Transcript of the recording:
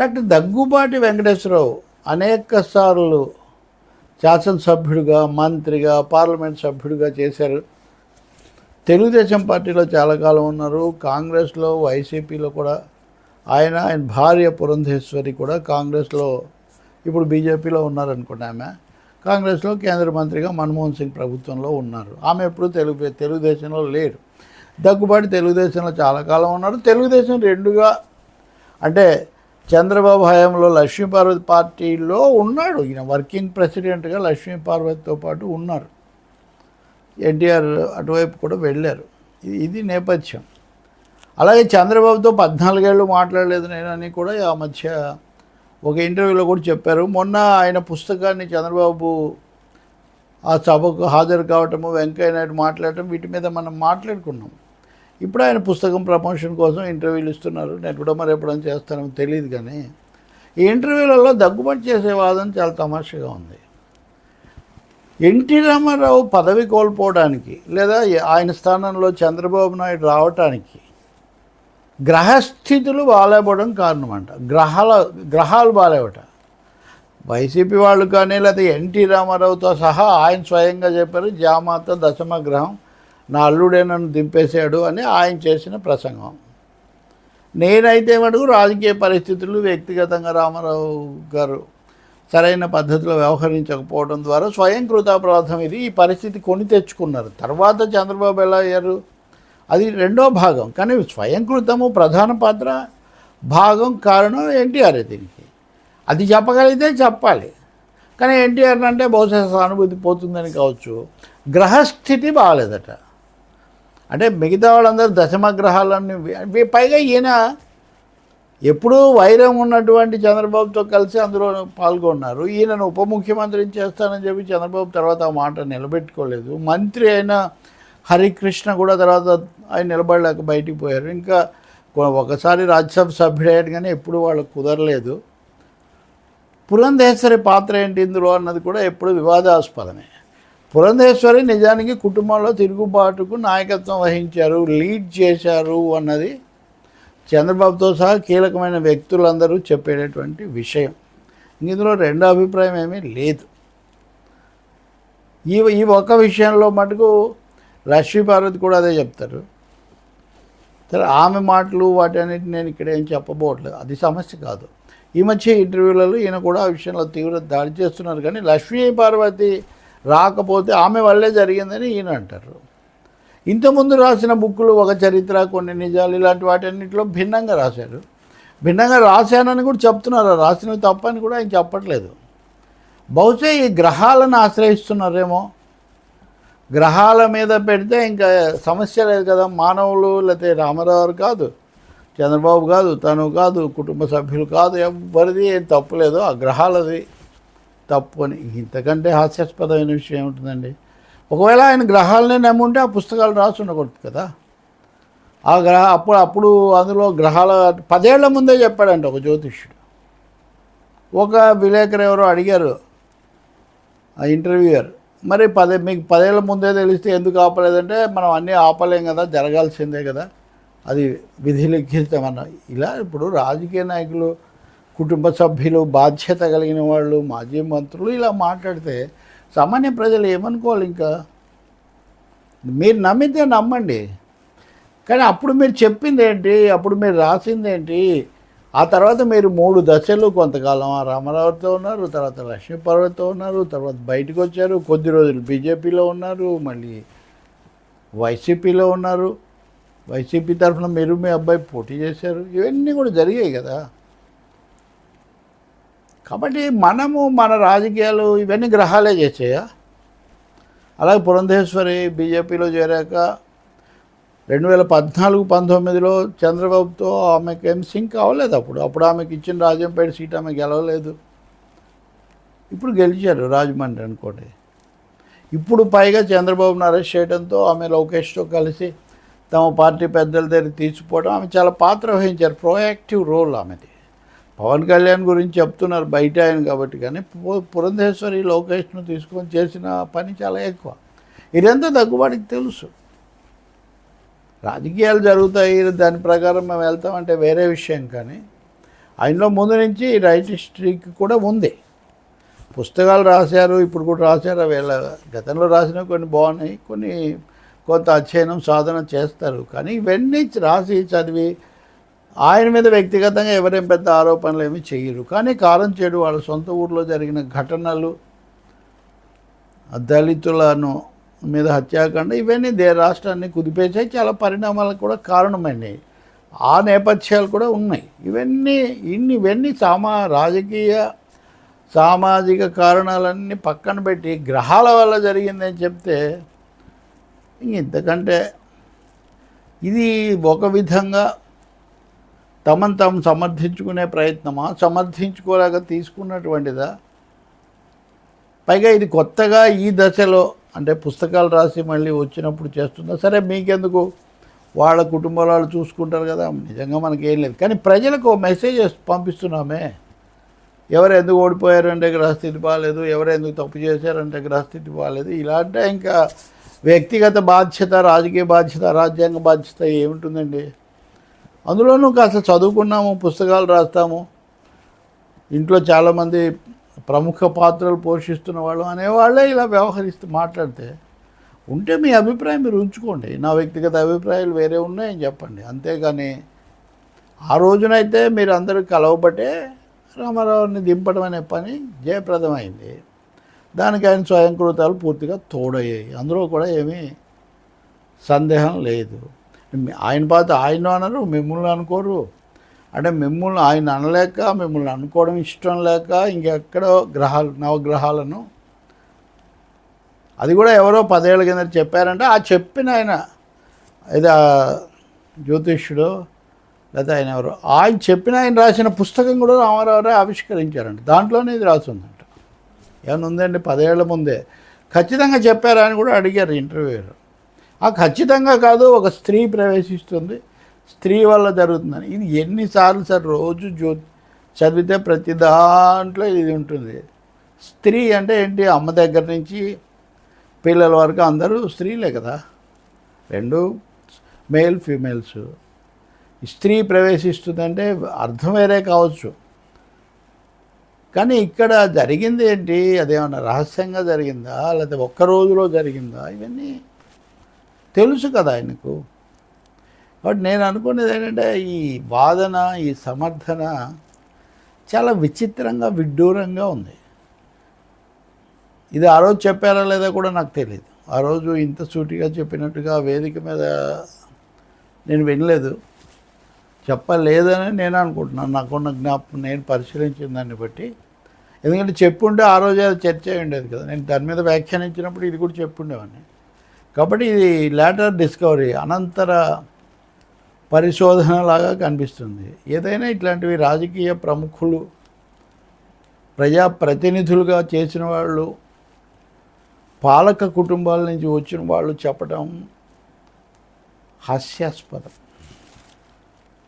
Doctor Daggubati Venkateswararao అనేక సార్లు శాసనసభ్యుడిగా మంత్రిగా పార్లమెంట్ సభ్యుడిగా చేశారు. తెలుగుదేశం పార్టీలో చాలా కాలం ఉన్నారు. కాంగ్రెస్లో వైసీపీలో కూడా ఆయన ఆయన భార్య పురంధేశ్వరి కూడా కాంగ్రెస్లో ఇప్పుడు బీజేపీలో ఉన్నారనుకుంటా ఆమె. కాంగ్రెస్లో కేంద్ర మంత్రిగా మన్మోహన్ సింగ్ ప్రభుత్వంలో ఉన్నారు. ఆమె ఎప్పుడు తెలుగు తెలుగుదేశంలో లేరు. దగ్గుబాటి తెలుగుదేశంలో చాలా కాలం ఉన్నారు. తెలుగుదేశం రెండుగా అంటే చంద్రబాబు హయాంలో లక్ష్మీపార్వతి పార్టీలో ఉన్నాడు. ఈయన వర్కింగ్ ప్రెసిడెంట్గా లక్ష్మీపార్వతితో పాటు ఉన్నారు. ఎన్టీఆర్ అటువైపు కూడా వెళ్ళారు. ఇది- నేపథ్యం. అలాగే చంద్రబాబుతో పద్నాలుగేళ్ళు మాట్లాడలేదు నేనని కూడా ఆ మధ్య ఒక ఇంటర్వ్యూలో కూడా చెప్పారు. మొన్న ఆయన పుస్తకాన్ని చంద్రబాబు ఆ సభకు హాజరు కావటము వెంకయ్య నాయుడు మాట్లాడటం వీటి మీద మనం మాట్లాడుకున్నాం. ఇప్పుడు ఆయన పుస్తకం ప్రమోషన్ కోసం ఇంటర్వ్యూలు ఇస్తున్నారు. నేను కూడా మరి ఎప్పుడైనా చేస్తానో తెలియదు కానీ ఈ ఇంటర్వ్యూలలో దగ్గుబాటు చేసే వాదన చాలా తమాషగా ఉంది. ఎన్టీ రామారావు పదవి కోల్పోవడానికి లేదా ఆయన స్థానంలో చంద్రబాబు నాయుడు రావటానికి గ్రహస్థితులు బాగాలేపోవడం కారణం అంట గ్రహాల గ్రహాలు బాగాలేవట. వైసీపీ వాళ్ళు కానీ లేదా ఎన్టీ రామారావుతో సహా ఆయన స్వయంగా చెప్పారు జామాత దశమ గ్రహం. నా అల్లుడే నన్ను దింపేశాడు అని ఆయన చేసిన ప్రసంగం. నేనైతే మటుకు రాజకీయ పరిస్థితులు వ్యక్తిగతంగా రామారావు గారు సరైన పద్ధతిలో వ్యవహరించకపోవడం ద్వారా స్వయం కృతాపరాధం ఇది. ఈ పరిస్థితి కొని తెచ్చుకున్నారు. తర్వాత చంద్రబాబు ఎలా అయ్యారు? అది రెండో భాగం. కానీ స్వయం కృతము ప్రధాన పాత్ర భాగం కారణం ఎన్టీఆర్ దీనికి. అది చెప్పగలిగితే చెప్పాలి. కానీ ఎన్టీఆర్ అంటే బహుశా సానుభూతి పోతుందని కావచ్చు. గ్రహస్థితి బాగాలేదట అంటే మిగతా వాళ్ళందరూ దశమగ్రహాలన్నీ పైగా ఈయన ఎప్పుడూ వైరం ఉన్నటువంటి చంద్రబాబుతో కలిసి అందులో పాల్గొన్నారు. ఈయనను ఉప ముఖ్యమంత్రిని చేస్తానని చెప్పి చంద్రబాబు తర్వాత ఆ మాట నిలబెట్టుకోలేదు. మంత్రి అయిన హరికృష్ణ కూడా తర్వాత ఆయన నిలబడలేక బయటికి పోయారు. ఇంకా ఒకసారి రాజ్యసభ సభ్యుడయ్యాడు కానీ ఎప్పుడు వాళ్ళకు కుదరలేదు. పురంధేశ్వరి పాత్ర ఏంటి ఇందులో అన్నది కూడా ఎప్పుడు వివాదాస్పదమే. పురంధేశ్వరి నిజానికి కుటుంబంలో తిరుగుబాటుకు నాయకత్వం వహించారు లీడ్ చేశారు అన్నది చంద్రబాబుతో సహా కీలకమైన వ్యక్తులందరూ చెప్పేటటువంటి విషయం. ఇందులో రెండో అభిప్రాయం ఏమీ లేదు. ఈ ఈ ఒక్క విషయంలో మటుకు లక్ష్మీ పార్వతి కూడా అదే చెప్తారు. సరే ఆమె మాటలు వాటి అన్నిటి నేను ఇక్కడ ఏం చెప్పబోవట్లేదు. అది సమస్య కాదు. ఈ మధ్య ఇంటర్వ్యూలలో ఈయన కూడా ఆ విషయంలో తీవ్ర దాడి చేస్తున్నారు. కానీ లక్ష్మీ పార్వతి రాకపోతే ఆమె వల్లే జరిగిందని ఈయన అంటారు. ఇంతకుముందు రాసిన బుక్కులు ఒక చరిత్ర కొన్ని నిజాలు ఇలాంటి వాటన్నిటిలో భిన్నంగా రాశారు. భిన్నంగా రాశానని కూడా చెప్తున్నారు. రాసినవి తప్పని కూడా ఆయన చెప్పట్లేదు. బహుశా ఈ గ్రహాలను ఆశ్రయిస్తున్నారేమో. గ్రహాల మీద పెడితే ఇంకా సమస్య లేదు కదా. మానవులు లేకపోతే రామారావు కాదు చంద్రబాబు కాదు తను కాదు కుటుంబ సభ్యులు కాదు ఎవరిది ఏం తప్పులేదు ఆ గ్రహాలది తప్పు అని ఇంతకంటే హాస్యాస్పదమైన విషయం ఏముంటుందండి? ఒకవేళ ఆయన గ్రహాలనే నమ్ముంటే ఆ పుస్తకాలు రాసి ఉండకూడదు కదా? ఆ గ్రహ అప్పుడు అప్పుడు అందులో గ్రహాల పదేళ్ళ ముందే చెప్పాడంట ఒక జ్యోతిష్యుడు. ఒక విలేకరు ఎవరో అడిగారు ఆ ఇంటర్వ్యూయర్ మరి పదే మీకు పదేళ్ళ ముందే తెలిస్తే ఎందుకు ఆపలేదంటే మనం అన్నీ ఆపలేం కదా జరగాల్సిందే కదా అది విధి లిఖితం ఇలా ఇప్పుడు రాజకీయ నాయకులు కుటుంబ సభ్యులు బాధ్యత కలిగిన వాళ్ళు మాజీ మంత్రులు ఇలా మాట్లాడితే సామాన్య ప్రజలు ఏమనుకోవాలి ఇంకా? మీరు నమ్మితే నమ్మండి. కానీ అప్పుడు మీరు చెప్పింది ఏంటి అప్పుడు మీరు రాసింది ఏంటి ఆ తర్వాత మీరు మూడు దశలు కొంతకాలం రామారావుతో ఉన్నారు తర్వాత లక్ష్మీపార్వతితో ఉన్నారు తర్వాత బయటకు వచ్చారు కొద్ది రోజులు బీజేపీలో ఉన్నారు మళ్ళీ వైసీపీలో ఉన్నారు. వైసీపీ తరఫున మీరు మీ అబ్బాయి పోటీ చేశారు. ఇవన్నీ కూడా జరిగాయి కదా. కాబట్టి మనము మన రాజకీయాలు ఇవన్నీ గ్రహాలే చేసాయా? అలాగే పురంధేశ్వరి బీజేపీలో చేరాక రెండు వేల పద్నాలుగు పంతొమ్మిదిలో చంద్రబాబుతో ఆమెకి ఏం సింక్ అవ్వలేదు అప్పుడు. అప్పుడు ఆమెకి ఇచ్చిన రాజంపేట సీట్ ఆమె గెలవలేదు. ఇప్పుడు గెలిచారు రాజమండ్రి అనుకోండి. ఇప్పుడు పైగా చంద్రబాబును అరెస్ట్ చేయడంతో ఆమె లోకేష్తో కలిసి తమ పార్టీ పెద్దల దగ్గర తీర్చిపోవడం ఆమె చాలా పాత్ర వహించారు. ప్రోయాక్టివ్ రోల్ ఆమెది. పవన్ కళ్యాణ్ గురించి చెప్తున్నారు బయట ఆయన కాబట్టి కానీ పురంధేశ్వరి లోకేష్ను తీసుకొని చేసిన పని చాలా ఎక్కువ. ఇదంతా దగ్గుబాటికి తెలుసు. రాజకీయాలు జరుగుతాయి దాని ప్రకారం మేము వెళ్తామంటే వేరే విషయం కానీ ఆయనలో ముందు నుంచి రైట్ హిస్టరీకి కూడా ఉంది. పుస్తకాలు రాశారు ఇప్పుడు కూడా రాశారు వీళ్ళ గతంలో రాసిన కొన్ని బాగున్నాయి కొన్ని కొంత అధ్యయనం సాధన చేస్తారు. కానీ ఇవన్నీ రాసి చదివి ఆయన మీద వ్యక్తిగతంగా ఎవరేం పెద్ద ఆరోపణలు ఏమీ చేయరు. కానీ కారం చెడు వాళ్ళ సొంత ఊర్లో జరిగిన ఘటనలు దళితులను మీద హత్యాకాండ ఇవన్నీ దే రాష్ట్రాన్ని కుదిపేసాయి చాలా పరిణామాలకు కూడా కారణమైనవి ఆ నేపథ్యాలు కూడా ఉన్నాయి. ఇవన్నీ ఇన్ని ఇవన్నీ సామా రాజకీయ సామాజిక కారణాలన్నీ పక్కన పెట్టి గ్రహాల వల్ల జరిగిందని చెప్తే ఇంక ఇంతకంటే ఇది ఒక విధంగా తమను తాము సమర్థించుకునే ప్రయత్నమా? సమర్థించుకోలేక తీసుకున్నటువంటిదా? పైగా ఇది కొత్తగా ఈ దశలో అంటే పుస్తకాలు రాసి మళ్ళీ వచ్చినప్పుడు చేస్తుందా? సరే మీకెందుకు? వాళ్ళ కుటుంబాల వాళ్ళు చూసుకుంటారు కదా. నిజంగా మనకి ఏం లేదు. కానీ ప్రజలకు మెసేజ్ పంపిస్తున్నామే. ఎవరు ఎందుకు ఓడిపోయారంటే గ్రహస్థితి బాగాలేదు ఎవరు ఎందుకు తప్పు చేశారంటే గ్రహస్థితి బాగాలేదు ఇలా అంటే ఇంకా వ్యక్తిగత బాధ్యత రాజకీయ బాధ్యత రాజ్యాంగ బాధ్యత ఏముంటుందండి? అందులోనూ కాస్త చదువుకున్నాము పుస్తకాలు రాస్తాము. ఇంట్లో చాలామంది ప్రముఖ పాత్రలు పోషిస్తున్న వాళ్ళు అనేవాళ్ళే ఇలా వ్యవహరిస్తూ మాట్లాడితే ఉంటే మీ అభిప్రాయం మీరు ఉంచుకోండి. నా వ్యక్తిగత అభిప్రాయాలు వేరే ఉన్నాయని చెప్పండి. అంతేగాని ఆ రోజునైతే మీరు అందరూ కలవబట్టే రామారావుని దింపడం అనే పని జయప్రదమైంది. దానికి ఆయన స్వయంకృతాలు పూర్తిగా తోడయ్యాయి. అందులో కూడా ఏమీ సందేహం లేదు. ఆయన పాత ఆయన అనరు మిమ్మల్ని అనుకోరు. అంటే మిమ్మల్ని ఆయన అనలేక మిమ్మల్ని అనుకోవడం ఇష్టం లేక ఇంకెక్కడో గ్రహాలు నవగ్రహాలను. అది కూడా ఎవరో పదేళ్ళ కింద చెప్పారంటే ఆ చెప్పిన ఆయన ఇది జ్యోతిష్యుడు లేదా ఆయన ఎవరు ఆయన చెప్పిన ఆయన రాసిన పుస్తకం కూడా రామారావురే ఆవిష్కరించారంట. దాంట్లోనే ఇది రాసిందంట ఏమైనా ఉందండి? పదేళ్ళ ముందే. ఖచ్చితంగా చెప్పారా అని కూడా అడిగారు ఇంటర్వ్యూలో ఆ ఖచ్చితంగా కాదు ఒక స్త్రీ ప్రవేశిస్తుంది. స్త్రీ వల్ల జరుగుతుందని. ఇది ఎన్నిసార్లు సార్ రోజు జ్యో చదివితే ప్రతి దాంట్లో ఇది ఉంటుంది. స్త్రీ అంటే ఏంటి? అమ్మ దగ్గర నుంచి పిల్లల వరకు అందరూ స్త్రీలే కదా. రెండు మేల్ ఫీమేల్స్. స్త్రీ ప్రవేశిస్తుందంటే అర్థం వేరే కావచ్చు. కానీ ఇక్కడ జరిగింది ఏంటి? అదేమన్నా రహస్యంగా జరిగిందా? లేకపోతే ఒక్క రోజులో జరిగిందా? ఇవన్నీ తెలుసు కదా ఆయనకు. కాబట్టి నేను అనుకునేది ఏంటంటే ఈ వాదన ఈ సమర్థన చాలా విచిత్రంగా విడ్డూరంగా ఉంది. ఇది ఆ రోజు చెప్పారా లేదా కూడా నాకు తెలియదు ఆ రోజు ఇంత సూటిగా చెప్పినట్టుగా వేదిక మీద నేను వినలేదు. చెప్పలేదని నేను అనుకుంటున్నాను. నాకున్న జ్ఞాపకం నేను పరిశీలించిన దాన్ని బట్టి. ఎందుకంటే చెప్పుంటే ఆ రోజు అది చర్చ ఉండేది కదా. నేను దాని మీద వ్యాఖ్యానించినప్పుడు ఇది కూడా చెప్పుండేవాడిని. కాబట్టి ఇది లేటర్ డిస్కవరీ అనంతర పరిశోధనలాగా కనిపిస్తుంది. ఏదైనా ఇట్లాంటివి రాజకీయ ప్రముఖులు ప్రజాప్రతినిధులుగా చేసిన వాళ్ళు పాలక కుటుంబాల నుంచి వచ్చిన వాళ్ళు చెప్పడం హాస్యాస్పదం.